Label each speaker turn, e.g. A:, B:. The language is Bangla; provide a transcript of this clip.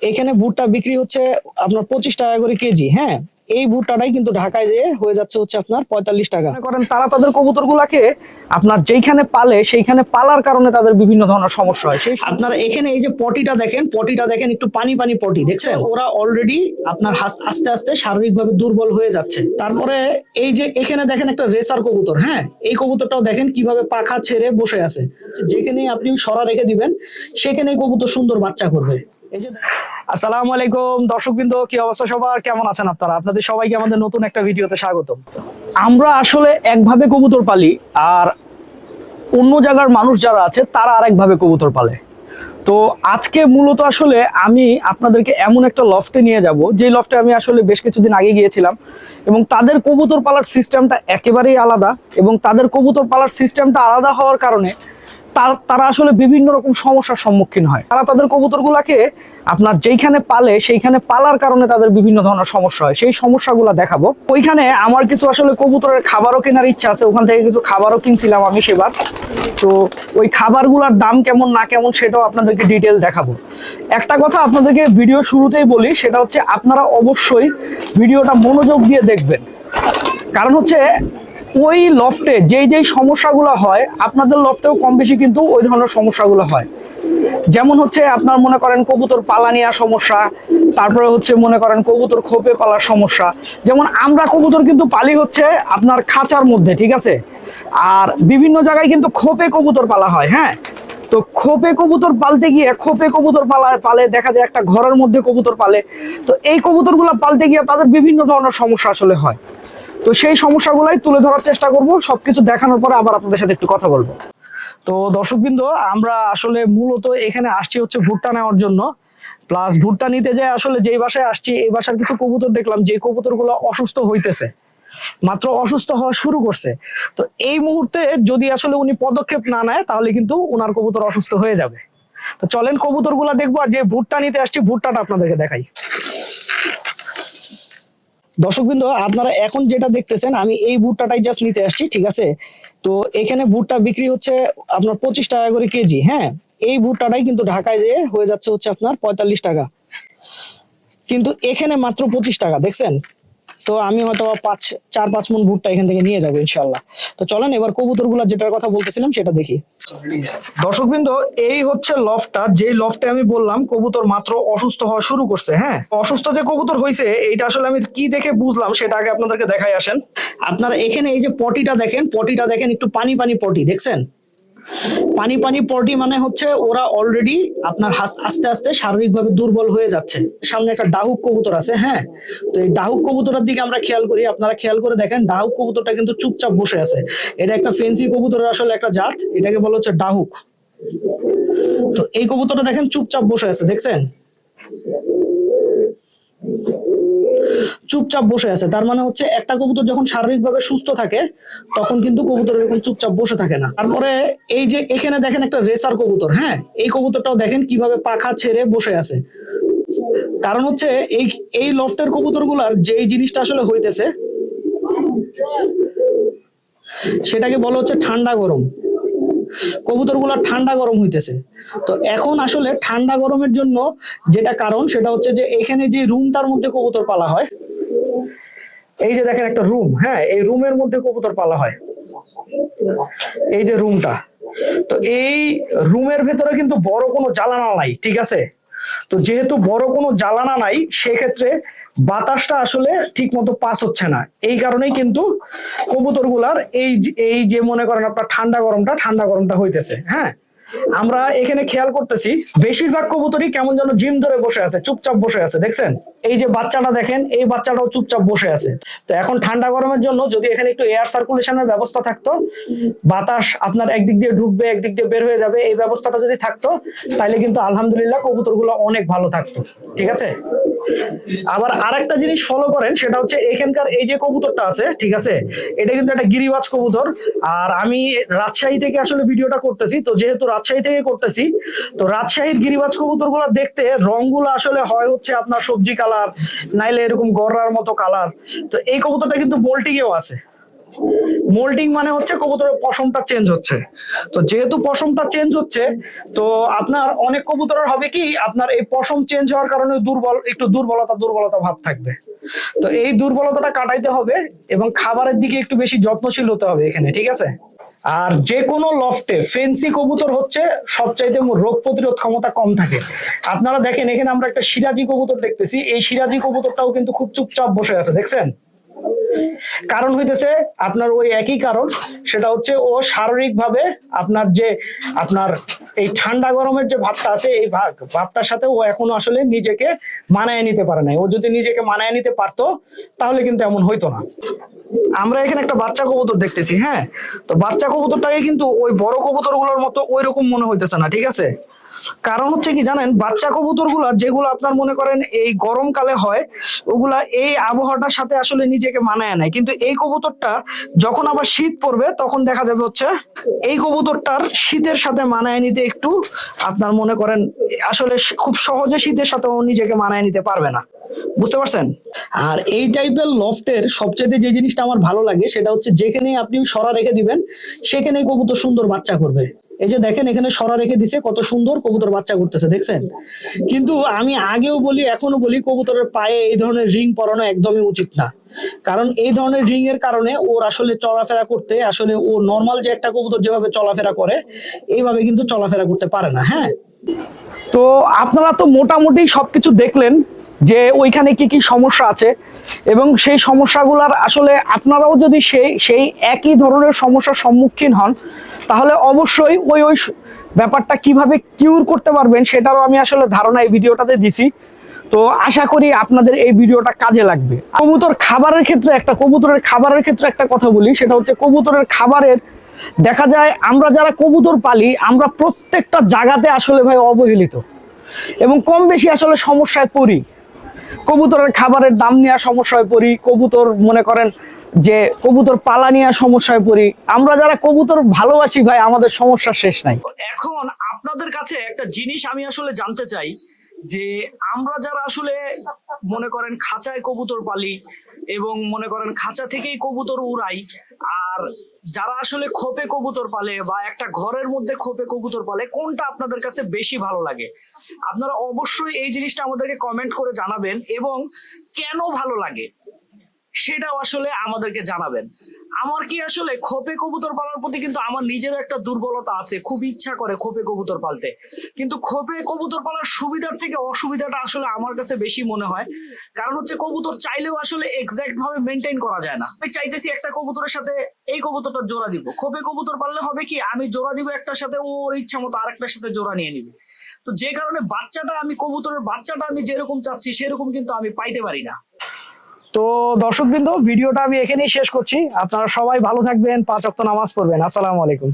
A: এখানে ভুট্টা বিক্রি হচ্ছে আপনার পঁচিশ টাকা করে কেজি হ্যাঁ? এই ভুট্টাটাই কিন্তু ঢাকায় যেয়ে হয়ে যাচ্ছে হচ্ছে আপনার পঁয়তাল্লিশ টাকা। করেন তারা তাদের কবুতর গুলাকে আপনার যেইখানে পালে সেইখানে পালার কারণে তাদের বিভিন্ন ধরনের সমস্যা হয়। আপনার এখানে এই যে পটিটা দেখেন পটিটা দেখেন একটু পানি পানি পটি দেখছেন? ওরা অলরেডি আপনার আস্তে আস্তে শারীরিকভাবে দুর্বল হয়ে যাচ্ছে। তারপরে এই যে এখানে দেখেন একটা রেসার কবুতর হ্যাঁ? এই কবুতরটাও দেখেন কীভাবে পাখা ছেড়ে বসে আছে। যেখানে আপনি সরা রেখে দিবেন সেখানেই কবুতর সুন্দর বাচ্চা করবে। যে আসসালামু আলাইকুম। দর্শকবৃন্দ, কি অবস্থা সবার? কেমন আছেন আপনারা? আপনাদের সবাইকে আমাদের নতুন একটা ভিডিওতে স্বাগতম। আমরা আসলে একভাবে কবুতর পালি, আর অন্য জায়গার মানুষ যারা আছে, তারা আরেকভাবে কবুতর পালে। তো আজকে মূলত আসলে আমি আপনাদেরকে এমন একটা লফটে নিয়ে যাব যে লফটে আমি আসলে বেশ কিছুদিন আগে গিয়েছিলাম, এবং তাদের কবুতর পালার সিস্টেমটা একেবারেই আলাদা, এবং তাদের কবুতর পালার সিস্টেমটা আলাদা হওয়ার কারণে তারা আসলে বিভিন্ন রকম সমস্যার সম্মুখীন হয়। তারা তাদের কবুতরগুলাকে আপনার যেইখানে পালে, সেইখানে পালার কারণে তাদের বিভিন্ন ধরনের সমস্যা হয়। সেই সমস্যাগুলো দেখাবো। ওইখানে আমার কিছু আসলে কবুতরের খাবারও কেনার ইচ্ছা আছে। ওখান থেকে কিছু খাবারও কিনছিলাম আমি সেবার। তো ওই খাবারগুলোর দাম কেমন, না কেমন সেটাও আপনাদেরকে ডিটেল দেখাবো। একটা কথা আপনাদেরকে ভিডিও শুরুতেই বলি, সেটা হচ্ছে আপনারা অবশ্যই ভিডিওটা মনোযোগ দিয়ে দেখবেন। কারণ হচ্ছে ওই লফটে যেই যেই সমস্যাগুলো হয়, আপনাদের লফটেও কম বেশি কিন্তু ওই ধরনের সমস্যাগুলো হয়। যেমন হচ্ছে আপনার মনে করেন কবুতর পালা নেওয়ার সমস্যা, তারপরে হচ্ছে মনে করেন কবুতর খোপে পালার সমস্যা। যেমন আমরা কবুতর কিন্তু পালি হচ্ছে আপনার খাঁচার মধ্যে, ঠিক আছে? আর বিভিন্ন জায়গায় কিন্তু খোপে কবুতর পালা হয় হ্যাঁ? তো খোপে কবুতর পালতে গিয়ে, খোপে কবুতর পালা, পালে দেখা যায় একটা ঘরের মধ্যে কবুতর পালে। তো এই কবুতরগুলো পালতে গিয়ে তাদের বিভিন্ন ধরনের সমস্যা আসলে হয়। তো সেই সমস্যাগুলাই তুলে ধরার চেষ্টা করব। সবকিছু দেখানোর পরে আবার আপনাদের সাথে একটু কথা বলব। তো দর্শকবৃন্দ, আমরা আসলে মূলত এখানে আসছি হচ্ছে ভুট্টা নেওয়ার জন্য। প্লাস ভুট্টা নিতে যায় আসলে যেই বাসায় আসছি, এই বাসার কিছু কবুতর দেখলাম, যে কবুতরগুলো অসুস্থ হইতেছে। মাত্র অসুস্থ হওয়া শুরু করছে। তো এই মুহূর্তে যদি আসলে উনি পদক্ষেপ না নেয়, তাহলে কিন্তু ওনার কবুতর অসুস্থ হয়ে যাবে। তো চলেন কবুতরগুলা দেখব, আর যে ভুট্টা নিতে আসছি, ভুট্টাটা আপনাদেরকে দেখাই। দর্শকবৃন্দ, আপনারা এখন যেটা দেখতেছেন, আমি এই ভুট্টাটাই জাস্ট নিতে আসছি, ঠিক আছে? তো এখানে ভুট্টা বিক্রি হচ্ছে আপনার পঁচিশ টাকা করে কেজি হ্যাঁ? এই ভুট্টাটাই কিন্তু ঢাকায় যেয়ে হয়ে যাচ্ছে হচ্ছে আপনার পঁয়তাল্লিশ টাকা। কিন্তু এখানে মাত্র পঁচিশ টাকা, দেখছেন? তো আমি হয়তো পাঁচ, চার, পাঁচ মন ভুট্টা এখান থেকে নিয়ে যাব ইনশাল্লাহ তো চলেন, এবার কবুতরগুলা যেটার কথা বলতেছিলাম, সেটা দেখি। দর্শকবৃন্দ, এই হচ্ছে লফটা যে লফটে আমি বললাম, কবুতর মাত্র অসুস্থ হওয়া শুরু করছে হ্যাঁ? অসুস্থ যে কবুতর হয়েছে এইটা আসলে আমি কি দেখে বুঝলাম, সেটা আগে আপনাদেরকে দেখাই আসেন। আপনারা এখানে এই যে পটিটা দেখেন পটিটা দেখেন, একটু পানি পানি পটি, দেখছেন? পানি পানি পটি মানে হচ্ছে ওরা অলরেডি আপনার আস্তে আস্তে শারীরিকভাবে দুর্বল হয়ে যাচ্ছে। সামনে একটা ডাহুক কবুতর আছে হ্যাঁ? তো এই ডাহুক কবুতরের দিকে আমরা খেয়াল করি, আপনারা খেয়াল করে দেখেন, ডাহুক কবুতরটা কিন্তু চুপচাপ বসে আছে। এটা একটা ফেন্সি কবুতরের আসলে একটা জাত, এটাকে বলা হচ্ছে ডাহুক। তো এই কবুতরটা দেখেন চুপচাপ বসে আছে, দেখছেন? চুপচাপ বসে আছে। তার মানে হচ্ছে একটা কবুতর যখন শারীরিকভাবে সুস্থ থাকে, তখন কিন্তু কবুতর এরকম চুপচাপ বসে থাকে না। তারপরে এই যে এখানে দেখেন একটা রেসার কবুতর হ্যাঁ? এই কবুতরটাও দেখেন কীভাবে পাখা ছেড়ে বসে আছে। কারণ হচ্ছে এই এই লফটের কবুতর কবুতরগুলার যেই জিনিসটা আসলে হইতেছে, সেটাকে বলা হচ্ছে ঠান্ডা গরম। কবুতরগুলো ঠান্ডা গরম হইতেছে। তো এখন আসলে ঠান্ডা গরমের জন্য যেটা কারণ সেটা হচ্ছে যে এখানে যে রুমটার মধ্যে কবুতর পালা হয়, এই যে দেখেন একটা রুম হ্যাঁ এই রুমের মধ্যে কবুতর পালা হয়। এই যে রুমটা, তো এই রুমের ভেতরে কিন্তু বড় কোনো জ্বালানা নাই, ঠিক আছে? তো যেহেতু বড় কোনো জ্বালানা নাই, সেক্ষেত্রে বাতাসটা আসলে ঠিক মতো পাস হচ্ছে না। এই কারণেই কিন্তু কবুতরগুলার এই এই যে মনে করেন আপনার ঠান্ডা গরমটা ঠান্ডা গরমটা হইতেছে হ্যাঁ? আমরা এখানে খেয়াল করতেছি, বেশিরভাগ কবুতরই কেমন যেন জিম ধরে বসে আছে, চুপচাপ বসে আছে, দেখছেন? এই যে বাচ্চাটা দেখেন, এই বাচ্চাটাও চুপচাপ বসে আছে। তো এখন ঠান্ডা গরমের জন্য যদি এখানে একটু এয়ার সার্কুলেশনের ব্যবস্থা থাকতো, বাতাস আপনার একদিক দিয়ে ঢুকবে, একদিক দিয়ে বের হয়ে যাবে, এই ব্যবস্থাটা যদি থাকতো, তাহলে কিন্তু আলহামদুলিল্লাহ কবুতরগুলো অনেক ভালো থাকতো। ঠিক আছে? আবার আরেকটা জিনিস ফলো করেন, সেটা হচ্ছে এখানকার এই যে কবুতরটা আছে, ঠিক আছে? এটা কিন্তু একটা গিরিবাজ কবুতর। আর আমি রাজশাহী থেকে আসলে ভিডিওটা করতেছি, তো যেহেতু রাজশাহী থেকে করতেছি। তো রাজশাহীর গিরিবাজ কবুতর কবুতরগুলো দেখতে রংগুলো আসলে হয় হচ্ছে আপনার সবজি কালার, নাইলে এরকম গড়ার মতো কালার। তো এই কবুতরটা কিন্তু বোল্টিংয়েও আছে। মানে হচ্ছে কবুতরের পশমটা চেঞ্জ হচ্ছে। তো যেহেতু পশমটা চেঞ্জ হচ্ছে, তো আপনার অনেক কবুতরের হবে কি, আপনার এই পশম চেঞ্জ হওয়ার কারণে দুর্বল, একটু দুর্বলতা দুর্বলতা ভাব থাকবে। তো এই দুর্বলতাটা কাটাইতে হবে এবং খাবারের দিকে একটু বেশি যত্নশীল হতে হবে এখানে, ঠিক আছে? আর যে কোনো লফটে ফেন্সি কবুতর হচ্ছে সবচাইতে রোগ প্রতিরোধ ক্ষমতা কম থাকে। আপনারা দেখেন, এখানে আমরা একটা সিরাজি কবুতর দেখতেছি। এই সিরাজি কবুতরটাও কিন্তু খুব চুপচাপ বসে আছে, দেখছেন? কারণ হইতেছে আপনার ওই একই কারণ, সেটা হচ্ছে ও শারীরিক ভাবে আপনার যে আপনার এই ঠান্ডা গরমের যে ভাবটা আছে, এই ভাগ ভাবটার সাথে ও এখনও আসলে নিজেকে মানায় নিতে পারে নাই। ও যদি নিজেকে মানায় নিতে পারতো, তাহলে কিন্তু এমন হইতো না। আমরা এখানে একটা বাচ্চা কবুতর দেখতেছি হ্যাঁ? তো বাচ্চা কবুতরটাকে কিন্তু ওই বড় কবুতরগুলোর মতো ওই রকম মনে হইতেছে না, ঠিক আছে? কারণ হচ্ছে কি জানেন, বাচ্চা কবুতরগুলো যেগুলো আপনার মনে করেন এই গরমকালে হয়, ওগুলা এই আবহাওয়াটার সাথে আসলে নিজেকে মানায় নেয়। কিন্তু এই কবুতরটা যখন আবার শীত পড়বে, তখন দেখা যাবে হচ্ছে এই কবুতরটার শীতের সাথে মানায় নিতে একটু আপনার মনে করেন, আসলে খুব সহজে শীতের সাথে ও নিজেকে মানায় নিতে পারবে না। বুঝতে পারছেন? আর এই টাইপের লফটের সবচেয়ে যে জিনিসটা আমার ভালো লাগে, সেটা হচ্ছে যেখানে আপনি সরা রেখে দিবেন, সেখানেই কবুতর সুন্দর বাচ্চা করবে। এই যে দেখেন এখানে সরা রেখে দিছে, কত সুন্দর কবুতর বাচ্চা করতেছে, দেখছেন? কিন্তু আমি আগেও বলি এখনও বলি, কবুতরের পায়ে এই ধরনের রিং পরানো একদমই উচিত না। কারণ এই ধরনের রিং এর কারণে ওর আসলে চলাফেরা করতে, আসলে ও নর্মাল যে একটা কবুতর যেভাবে চলাফেরা করে, এইভাবে কিন্তু চলাফেরা করতে পারে না হ্যাঁ? তো আপনারা তো মোটামুটি সবকিছু দেখলেন যে ওইখানে কি কি সমস্যা আছে? এবং সেই সমস্যাগুলোর আসলে আপনারাও যদি সেই সেই একই ধরনের সমস্যার সম্মুখীন হন, তাহলে অবশ্যই ওই ওই ব্যাপারটা কীভাবে কিউর করতে পারবেন সেটারও আমি আসলে ধারণা এই ভিডিওটাতে দিছি। তো আশা করি আপনাদের এই ভিডিওটা কাজে লাগবে। কবুতর খাবারের ক্ষেত্রে একটা, কবুতরের খাবারের ক্ষেত্রে একটা কথা বলি, সেটা হচ্ছে কবুতরের খাবারের, দেখা যায় আমরা যারা কবুতর পালি, আমরা প্রত্যেকটা জায়গাতে আসলে ভাই অবহেলিত। এবং কম বেশি আসলে সমস্যায় পড়ি। কবুতরের খাবারের দাম নেওয়া সমস্যায় পড়ি, কবুতর মনে করেন যে কবুতর পালা নেওয়া সমস্যায় পড়ি। আমরা যারা কবুতর ভালোবাসি ভাই, আমাদের সমস্যা শেষ নাই। এখন আপনাদের কাছে একটা জিনিস আমি আসলে জানতে চাই, যে আমরা যারা আসলে মনে করেন খাঁচায় কবুতর পালি এবং মনে করেন খাঁচা থেকেই কবুতর উড়াই। আর যারা আসলে খোপে কবুতর পালে বা একটা ঘরের মধ্যে খোপে কবুতর পালে, কোনটা আপনাদের কাছে বেশি ভালো লাগে? আপনারা অবশ্যই এই জিনিসটা আমাদেরকে কমেন্ট করে জানাবেন এবং কেন ভালো লাগে? সেটাও আসলে আমাদেরকে জানাবেন। আমার কি আসলে খোপে কবুতর পালার প্রতি কিন্তু আমার নিজেরও একটা দুর্বলতা আছে। খুব ইচ্ছা করে খোপে কবুতর পালতে। কিন্তু খোপে কবুতর পালার সুবিধার থেকে অসুবিধাটা আসলে আমার কাছে বেশি মনে হয়। কারণ হচ্ছে কবুতর চাইলেও আসলে এক্সাক্ট ভাবে মেনটেন করা যায় না। আমি চাইতেছি একটা কবুতরের সাথে এই কবুতরটা জোড়া দিব। খোপে কবুতর পাললে হবে কি, আমি জোড়া দিব একটার সাথে, ওর ইচ্ছা মতো আরেকটার সাথে জোড়া নিয়ে নিবে। তো যে কারণে বাচ্চাটা আমি, কবুতরের বাচ্চাটা আমি যেরকম চাচ্ছি, সেরকম কিন্তু আমি পাইতে পারি না। তো দর্শকবৃন্দ, ভিডিওটা আমি এখানেই শেষ করছি। আপনারা সবাই ভালো থাকবেন, পাঁচ অক্ত নামাজ পড়বেন। আসসালামু আলাইকুম।